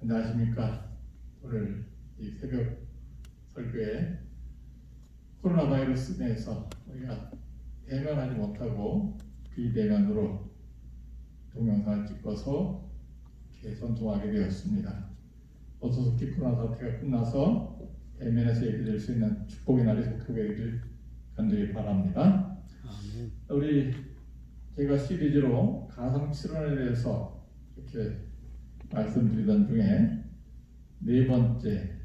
안녕하십니까. 오늘 이 새벽 설교에 코로나 바이러스 내에서 우리가 대면하지 못하고 비대면으로 동영상을 찍어서 개선통하게 되었습니다. 어서속히 코로나 사태가 끝나서 대면에서 얘기될 수 있는 축복의 날이 속하게 간절히 바랍니다. 아멘. 우리 제가 시리즈로 가상 실현에 대해서 이렇게 말씀드리던 중에 네 번째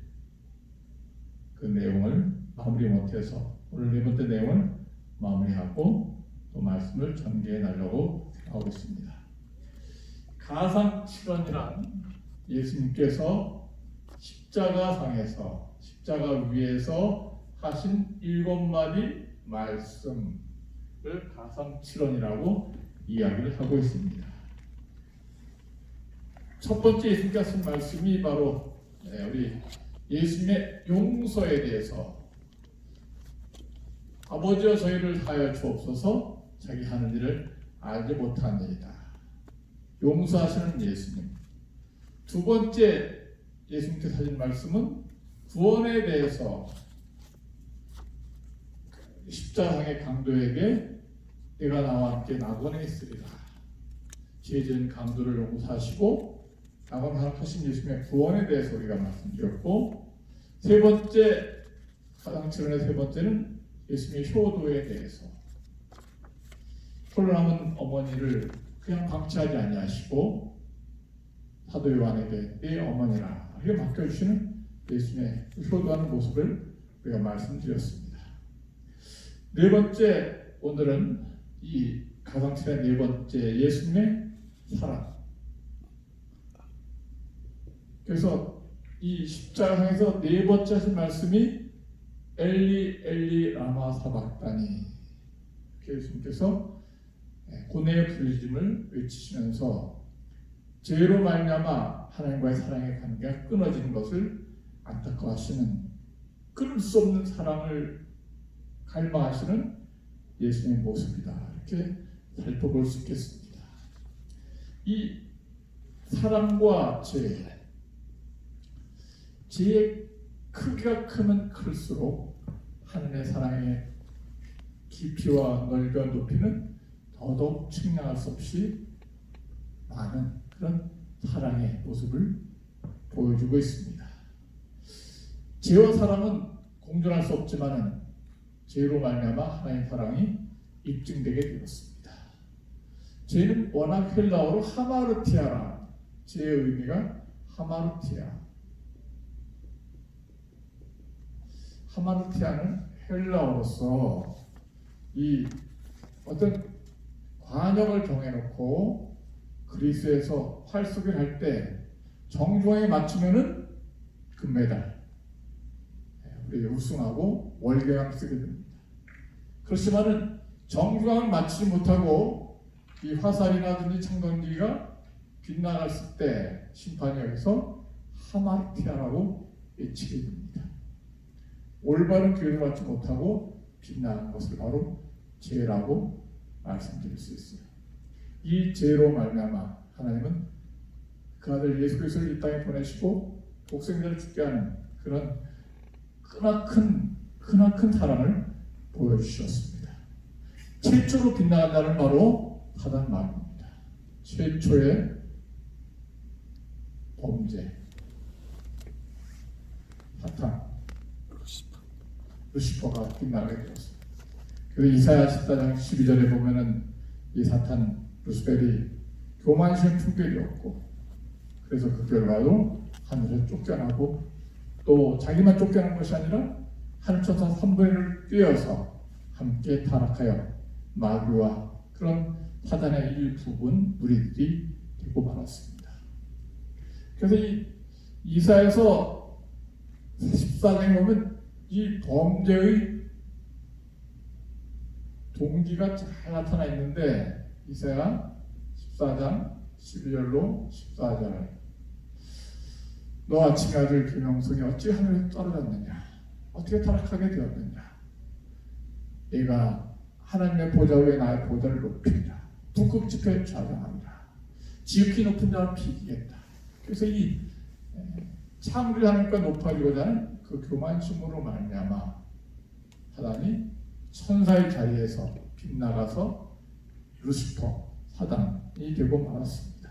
그 내용을 마무리 못해서 오늘 네 번째 내용을 마무리하고 또 말씀을 전개해 나려고 하고 있습니다. 가상 실현이란 예수님께서 십자가상에서 십자가 위에서 하신 일곱 마디 말씀을 가상 실현이라고 이야기를 하고 있습니다. 첫 번째 예수님께 하신 말씀이 바로 네, 우리 예수님의 용서에 대해서 아버지여 저희를 하여 주옵소서 자기 하는 일을 알지 못하니이다. 용서하시는 예수님. 두 번째 예수님께서 하신 말씀은 구원에 대해서 십자상의 강도에게 내가 나와 함께 낙원에 있으리라. 죄진 강도를 용서하시고 하신 예수님의 구원에 대해서 우리가 말씀드렸고 세 번째 가장치론의 세 번째는 예수님의 효도에 대해서 남은 어머니를 그냥 방치하지 아니하시고 사도 요한에게 내 어머니라 이렇게 맡겨주시는 예수님의 효도하는 모습을 우리가 말씀드렸습니다. 네 번째 오늘은 이 가상칠의 네 번째 예수님의 사랑. 그래서 이 십자가상에서 네 번째 하신 말씀이 엘리 엘리 라마 사박다니 예수님께서 고뇌의 부르심을 외치시면서 죄로 말미암아 하나님과의 사랑의 관계가 끊어지는 것을 안타까워하시는 끊을 수 없는 사랑을 갈망하시는 예수님의 모습이다 이렇게 살펴볼 수 있겠습니다. 이 사랑과 죄, 죄의 크기가 크면 클수록 하나님의 사랑의 깊이와 넓이와 높이는 더더욱 측량할 수 없이 많은 그런 사랑의 모습을 보여주고 있습니다. 죄와 사랑은 공존할 수 없지만은 죄로 말미암아 하나님의 사랑이 입증되게 되었습니다. 죄는 워낙 헬라어로 하마르티아라 죄의 의미가 하마르티아 하마르티아는 헬라어로서 이 어떤 관역을 정해놓고 그리스에서 활쏘기를 할 때 정중앙에 맞추면은 금메달 우리 우승하고 월계왕 쓰게 됩니다. 그렇지만은 정중앙을 맞추지 못하고 이 화살이라든지 청동기가 빗나갔을 때 심판이 여기서 하마르티아라고 외치게 됩니다. 올바른 교육을 받지 못하고 빗나간 것을 바로 죄라고 말씀드릴 수 있어요. 이 죄로 말미암아 하나님은 그 아들 예수 그리스도를 이 땅에 보내시고 독생자를 죽게 하는 그런 크나큰 크나큰 사랑을 보여주셨습니다. 최초로 빗나간다는 바로 사단 마귀입니다. 최초의 범죄 사탄 루시퍼가 빗나가게 되었습니다. 그래서 이사야 14장 12절에 보면은 이 사탄 루스벨이 교만심의 품결이었고 그래서 그 결과로 하늘에 쫓겨나고 또 자기만 쫓겨난 것이 아니라 하늘천사 3분의 1을 뛰어서 함께 타락하여 마귀와 그런 사단의 일부분 무리들이 되고 말았습니다. 그래서 이 이사에서 14장에 보면 이 범죄의 동기가 잘 나타나 있는데 이사야 14장 12절로 14절. 너 아침에 아들 김영성이 어찌 하늘에 떨어졌느냐? 어떻게 타락하게 되었느냐? 내가 하나님의 보좌 위에 나의 보좌를 높이리라. 북극 집에 좌정하리라 지극히 높은 자를 비기겠다. 그래서 이 창조주 하나님과 높아지고자 하는 그 교만심으로 말미암아 하나님 천사의 자리에서 빗나가서 루시퍼 사단이 되고 말았습니다.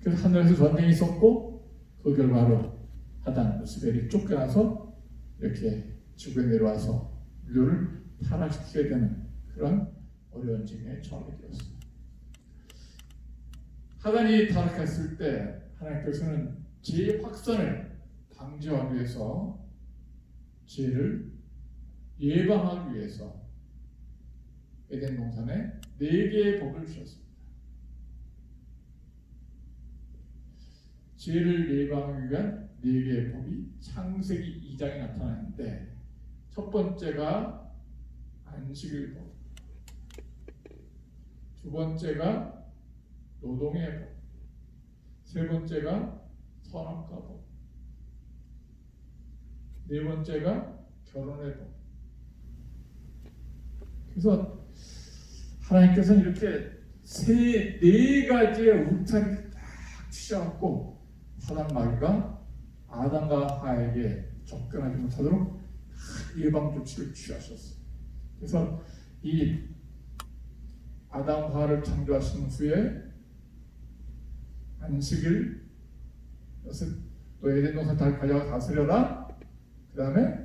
그래서 하늘에서 전쟁이 있었고 그 결과로 하단 루시벨이 쫓겨나서 이렇게 지구에 내려와서 인류를 타락시키게 되는 그런 어려운 징에 처하게 되었습니다. 하단이 타락했을 때 하나님께서는 죄의 확산을 방지하기 위해서 죄를 예방하기 위해서 에덴 동산에 네 개의 법을 주셨습니다. 죄를 예방하기 위한 네 개의 법이 창세기 2장에 나타나는데 첫 번째가 안식일 법, 두 번째가 노동의 법, 세 번째가 선악과 법, 네 번째가 결혼의 법. 그래서 하나님께서는 이렇게 세 네 가지의 울타리를 딱 치셔갖고 사단 마귀가 아담과 하에게 접근하지 못하도록 예방 조치를 취하셨어요. 그래서 이 아담 하를 창조하신 후에 안식일 또 에덴 동산 달 가져가 다스려라. 그 다음에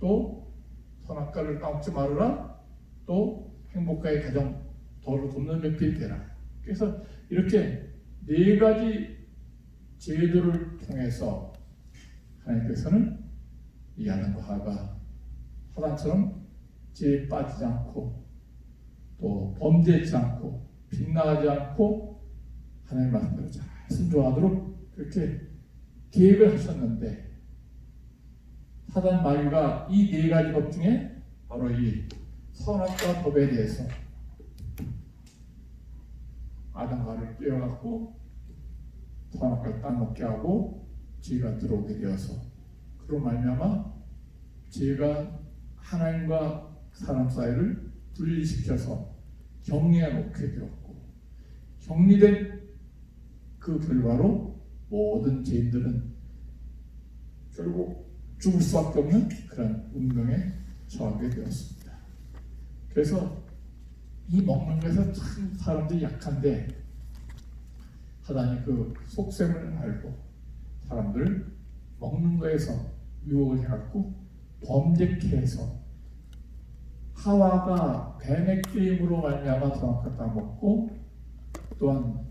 또 선악과를 따먹지 말아라. 또 행복하게 가정 더러 돕는 몇필 되라. 그래서 이렇게 네 가지 제도를 통해서 하나님께서는 이 아담과 하가 사단처럼 죄에 빠지지 않고 또 범죄치 않고 빗나가지 않고 하나님 말씀대로 잘 순종하도록 그렇게 계획을 하셨는데 사단 마귀가 이 네 가지 법 중에 바로 이 선악과 법에 대해서 아담과를 떼어갖고 선악과를 따먹게 하고 죄가 들어오게 되어서 그로 말미암아 죄가 하나님과 사람 사이를 분리시켜서 격리해 놓게 되었고 격리된 그 결과로 모든 죄인들은 결국 죽을 수밖에 없는 그런 운명에 처하게 되었습니다. 그래서 이 먹는 것에서 참 사람들이 약한데 하나님 그 속셈을 알고 사람들 먹는 거에서 유혹을 해갖고 범죄케 해서 하와가 뱀의 게임으로 말미암아 정확하게 따먹고 또한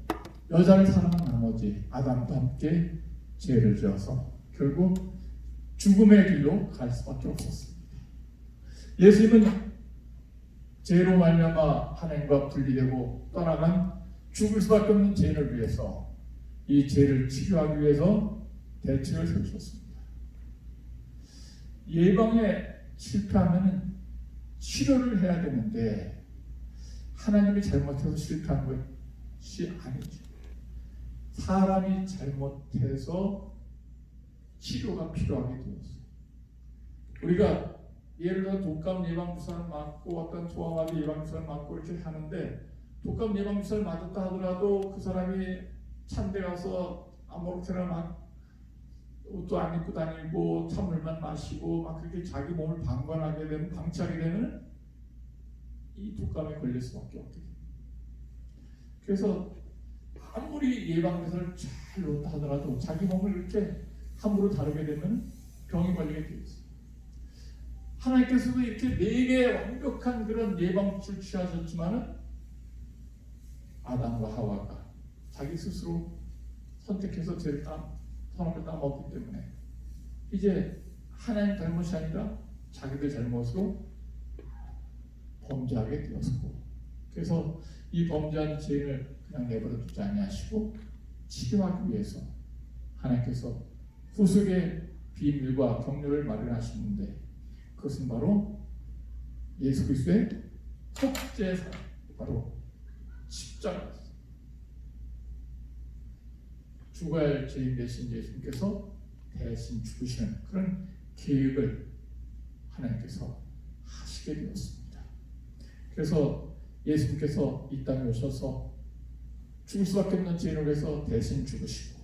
여자를 사랑한 나머지 아담도 함께 죄를 지어서 결국 죽음의 길로 갈 수밖에 없었습니다. 예수님은 죄로 말미암아 하나님과 분리되고 떠나간 죽을 수밖에 없는 죄인을 위해서 이 죄를 치료하기 위해서 대책을 세우셨습니다. 예방에 실패하면 치료를 해야 되는데 하나님이 잘못해서 실패한 것이 아니죠. 사람이 잘못해서 치료가 필요하게 되었어요. 우리가 예를 들어 독감 예방 주사를 맞고 어떤 소아마비 예방 주사를 맞고 이렇게 하는데 독감 예방 주사를 맞았다 하더라도 그 사람이 찬데 가서 아무렇게나 막 옷도 안 입고 다니고 찬물만 마시고 막 그렇게 자기 몸을 방관하게 되면 방치하게 되면 이 독감에 걸릴 수밖에 없게 됩니다. 그래서 아무리 예방 주사를 잘 놓다 하더라도 자기 몸을 이렇게 함부로 다루게 되면 병이 걸리게 되어 있어요. 하나님께서도 이렇게 네 개의 완벽한 그런 예방주를 취하셨지만은 아담과 하와가 자기 스스로 선택해서 죄를 따, 선악을 따먹기 때문에 이제 하나님 잘못이 아니라 자기들 잘못으로 범죄하게 되었고 그래서 이 범죄한 죄인을 그냥 내버려 두지 아니하시고 치료하기 위해서 하나님께서 후속의 비밀과 경륜을 마련하시는데 그것은 바로 예수 그리스도의 속죄사 바로 십자가였습니다. 죽어야 할 죄인 대신 예수님께서 대신 죽으시는 그런 계획을 하나님께서 하시게 되었습니다. 그래서 예수님께서 이 땅에 오셔서 죽을 수밖에 없는 죄인을 위해서 대신 죽으시고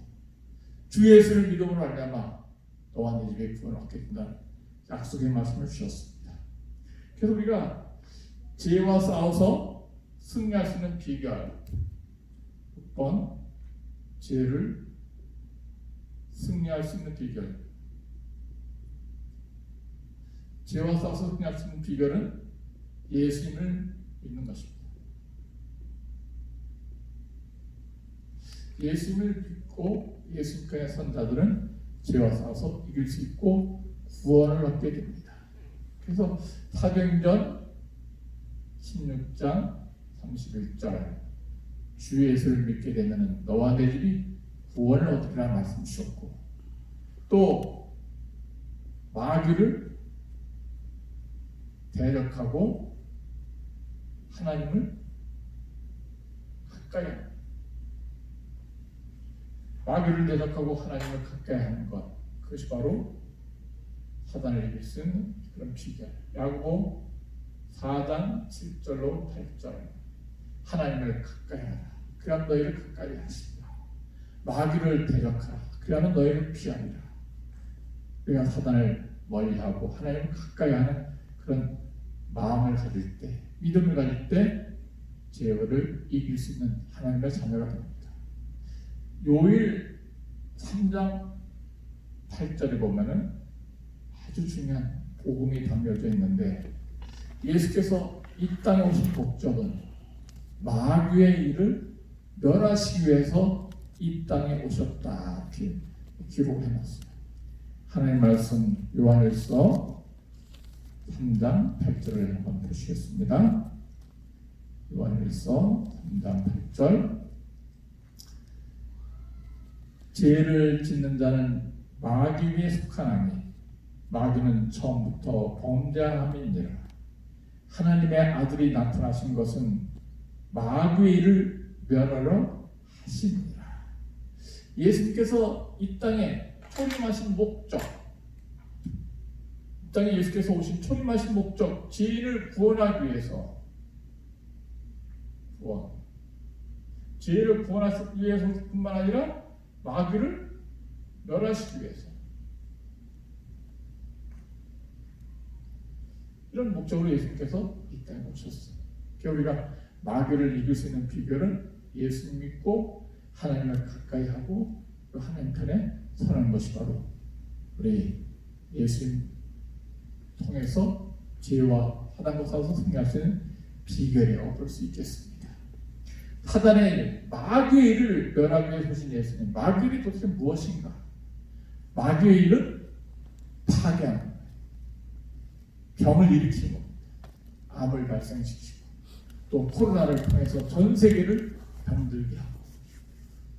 주 예수를 믿음으로 말미암아 너와 네 집에 구원을 얻게 된다는 약속의 말씀을 주셨습니다. 그래서 우리가 죄와 싸워서 승리할 수 있는 비결 6번 죄를 승리할 수 있는 비결 죄와 싸워서 승리할 수 있는 비결은 예수님을 믿는 것입니다. 예수님을 믿고 예수님께 선 자들은 죄와 싸워서 이길 수 있고 구원을 얻게 됩니다. 그래서 사도행전 16장 31절 주 예수를 믿게 되면 너와 내 집이 구원을 얻으리라 말씀 주셨고 또 마귀를 대적하고 하나님을 가까이 하는 마귀를 대적하고 하나님을 가까이 하는 것. 그것이 바로 사단을 이길 수 있는 그런 비결. 야고보 4장 7절로 8절. 하나님을 가까이 하라. 그러면 너희를 가까이 하시리라. 마귀를 대적하라. 그러면 너희를 피하리라. 우리가 사단을 멀리하고 하나님을 가까이 하는 그런 마음을 가질 때 믿음을 가질 때 죄를 이길 수 있는 하나님의 자녀가 됩니다. 요일 3장 8절에 보면은 아주 중요한 복음이 담겨져 있는데 예수께서 이 땅에 오신 목적은 마귀의 일을 멸하시기 위해서 이 땅에 오셨다 이렇게 기록해 놨어요. 하나님 말씀 요한일서 3장 8절을 한번 보시겠습니다. 요한일서 3장 8절 죄를 짓는 자는 마귀에 속하나니 마귀는 처음부터 범죄함이니라 하나님의 아들이 나타나신 것은 일을 멸하러 하심이라. 예수님께서 이 땅에 초림하신 목적 이 땅에 예수께서 오신 초림하신 목적 죄인을 구원하기 위해서 구원. 죄를 구원하기 위해서뿐만 아니라 마귀를 멸하시기 위해서 이런 목적으로 예수님께서 이 땅에 오셨어요. 그러니까 우리가 마귀를 이길 수 있는 비결은 예수님 믿고 하나님을 가까이 하고 또 하나님 편에 서는 것이 바로 우리 예수님 통해서 죄와 사단과 싸워서 승리할 수 있는 비결이라고 볼 수 있겠습니다. 사단의 일, 마귀의 일을 멸하기 위해 오신 예수님. 마귀의 일이 도대체 무엇인가? 마귀의 일은 파괴하는 거예요. 병을 겁니다. 암을 발생시키고 또 코로나를 통해서 전 세계를 병들게 하고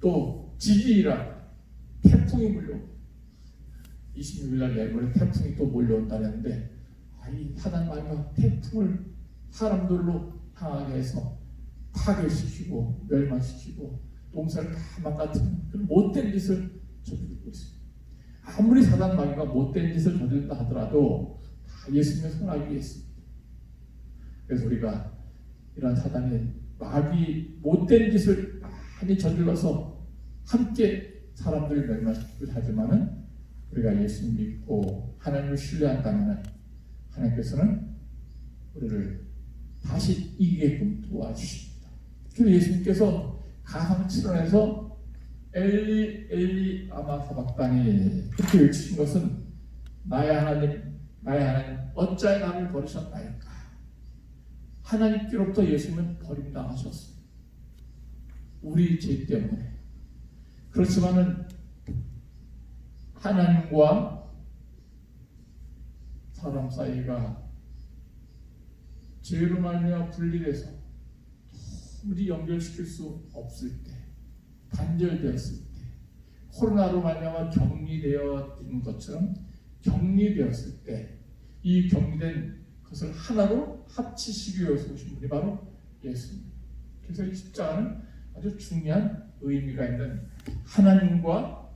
또 지진이라 태풍이 몰려 26일 날 내일모레 태풍이 또 몰려온다는데 아, 이 사단 마귀가 태풍을 사람들로 향하게 해서 파괴시키고 멸망시키고 농사를 다 망가뜨리는 그런 못된 짓을 저지르고 있습니다. 아무리 사단 마귀가 못된 짓을 저지른다 하더라도 다 예수님을 선하기 위해습니다 그래서 우리가 이런 사단의 마귀 못된 짓을 많이 저질러서 함께 사람들을 멸망시키고 하지만은 우리가 예수님 믿고 하나님을 신뢰한다면 하나님께서는 우리를 다시 이기게끔 도와주십니다. 그래서 예수님께서 가상 7원에서 엘리 엘리 아마 사박단이 그렇게 외치신 것은 나의 하나님 나의 하나님 어찌 나를 버리셨나이까 하나님께로부터 예수님은 버림당하셨어요. 우리 죄 때문에 그렇지만은 하나님과 사람 사이가 죄로 말미암아 분리돼서 도무지 연결시킬 수 없을 때, 단절되었을 때, 코로나로 말미암아 격리되어 있는 것처럼 격리되었을 때, 이 격리된 것을 하나로 합치시기 위해서 오신 분이 바로 예수님. 그래서 이 십자가는 아주 중요한 의미가 있는 하나님과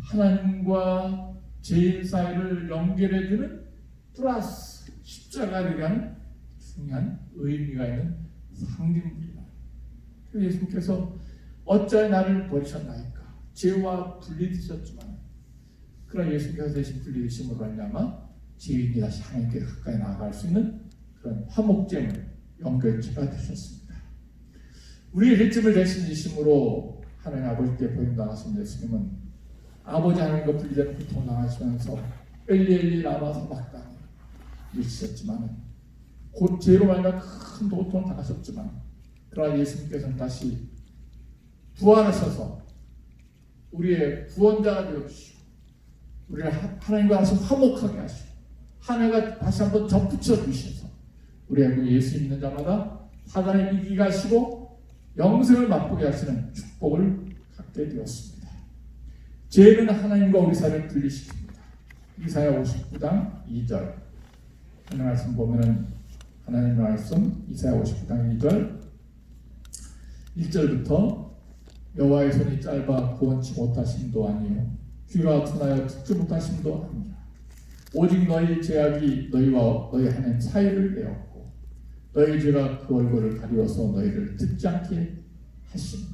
하나님과 죄인 사이를 연결해주는 플러스 십자가라는 중요한 의미가 있는 상징입니다. 예수님께서 어찌 나를 버리셨나이까? 죄와 분리되셨지만 그러나 예수께서 대신 분리되심으로 말미암아 죄인이 다시 하나님께 가까이 나아갈 수 있는 그런 화목제물 연결체가 되셨습니다. 우리의 죄점을 대신 지심으로 하나님 아버지께 보임당하신 예수님은 아버지 하나님과 분리되는 고통을 당하시면서 엘리엘리 라마 사박당에 일치셨지만 곧 죄로 말미암아 큰 고통을 당하셨지만 그러나 예수님께서는 다시 부활하셔서 우리의 구원자가 되어주시고 우리를 하- 하나님과 다시 화목하게 하시고 하나님과 다시 한번 접붙여 주셔서 우리하고 예수 믿는 자마다 사단의 이기가 하시고 영생을 맛보게 하시는 축복을 갖게 되었습니다. 죄는 하나님과 우리 사이를 분리시킵니다. 이사야 59장 2절 하나님 말씀 보면은 하나님 말씀 이사야 59장 2절. 1절부터 여호와의 손이 짧아 구원치 못하심도 아니요. 귀가 둔하여 듣지 못하심도 아니라 오직 너희 죄악이 너희와 너희 하나님 사이를 내었고 너희 죄가 그 얼굴을 가리워서 너희를 듣지 않게 하시니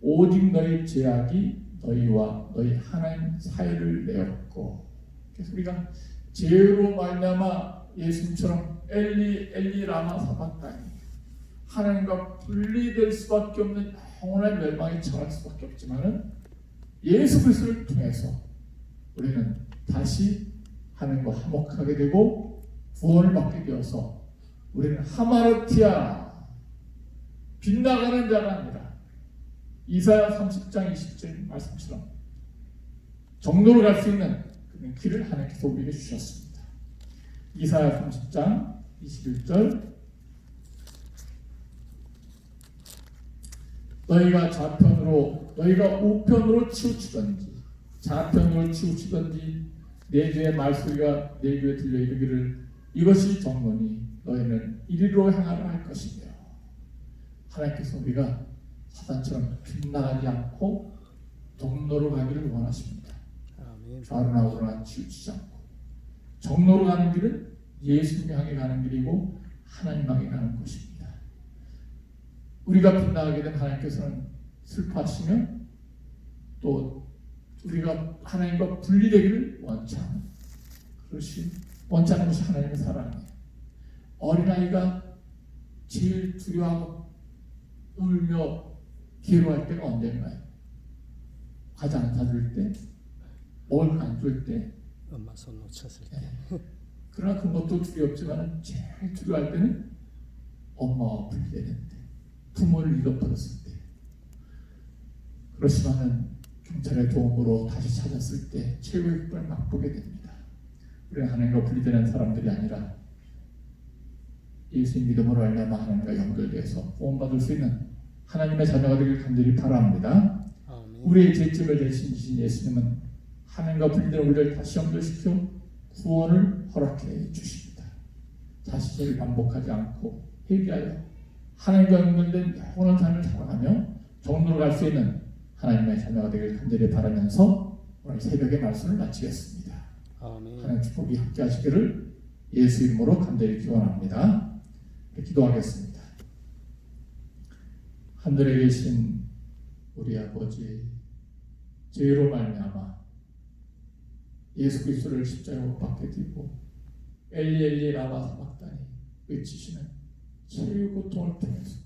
오직 너희 죄악이 너희와 너희 하나님 사이를 내었고. 그래서 우리가 죄로 말미암아 예수님처럼 엘리 엘리 라마 사박다니 하나님과 분리될 수밖에 없는 영원한 멸망에 처할 수밖에 없지만은 예수 그리스도를 통해서 우리는 다시 하나님과 화목하게 되고 구원을 받게 되어서 우리는 하마르티아 빗나가는 자가 아니라 이사야 30장 20절 말씀처럼 정도로 갈 수 있는 길을 하나님께서 우리에게 주셨습니다. 이사야 30장 21절. 너희가 좌편으로 너희가 우편으로 치우치던지 좌편으로 치우치던지 내 죄의 말소리가 내 귀에 들려 이르기를 이것이 정론이 너희는 이리로 향하라 할 것이며. 하나님께서 우리가 사단처럼 빗나가지 않고 동로로 가기를 원하십니다. 좌로나 우로나 치우치지 않고 정로로 가는 길은 예수님 향해 가는 길이고 하나님 향해 가는 곳입니다. 우리가 빗나가게 된 하나님께서는 슬퍼하시며 또 우리가 하나님과 분리되기를 원치 않은 그것이 원치 않은 것이 하나님의 사랑이에요. 어린아이가 제일 두려워하고 울며 괴로워할 때가 언젠가요? 과자 안 사줄 때, 먹을 거안줄 때, 엄마 손 놓쳤을 때. 그러나 그것도 두렵지만 제일 두려워할 때는 엄마와 분리되는 때, 부모를 잃어버렸을 때. 그렇지만은 경찰의 도움으로 다시 찾았을 때 최고의 기쁨을 맛보게 됩니다. 우리는 하나님과 분리되는 사람들이 아니라 예수의 믿음으로 말미암아 하나님과 연결돼서 구원받을 수 있는 하나님의 자녀가 되길 간절히 바랍니다. 우리의 죄점을 대신 지신 예수님은 하나님과 분리된 우리를 다시 연결시켜 구원을 허락해 주십니다. 자신을 반복하지 않고 회개하여 하나님과 연결된 영원한 삶을 살아가며 정로로 갈 수 있는 하나님의 자녀가 되길 간절히 바라면서 오늘 새벽의 말씀을 마치겠습니다. 아멘. 하나님 축복이 함께 하시기를 예수 이름으로 간절히 기원합니다. 네, 기도하겠습니다. 하늘에 계신 우리 아버지 죄로 말미암아 예수 그리스도를 십자가에 못 박게 되고 엘리 엘리 라마 사박다니 외치시는 최후의 고통을 통해서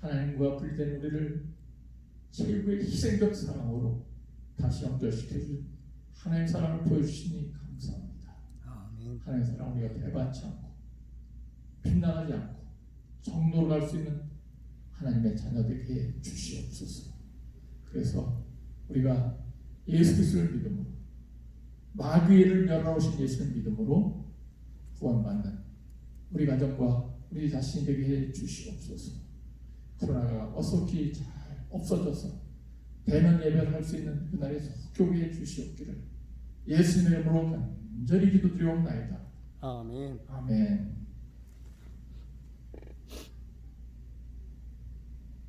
하나님과 분리된 우리를 최고의 희생적 사랑으로 다시 연결시켜 준 하나님 사랑을 보여주시니 감사합니다. 아멘. 하나님 사랑 우리가 배반치 않고 빗나가지 않고 정로로 갈 수 있는 하나님의 자녀되게 주시옵소서. 그래서 우리가 예수 그리스도를 믿음으로 마귀를 멸하오신 예수를 믿음으로 구원받는 우리 가정과 우리 자신이 되게 해 주시옵소서. 코로나가 어떻게 잘 없어져서 대면 예배를 할 수 있는 그날에 속교게 해 주시옵기를 예수님의 이름으로 간절히 기도드리옵나이다. 아멘. 아멘.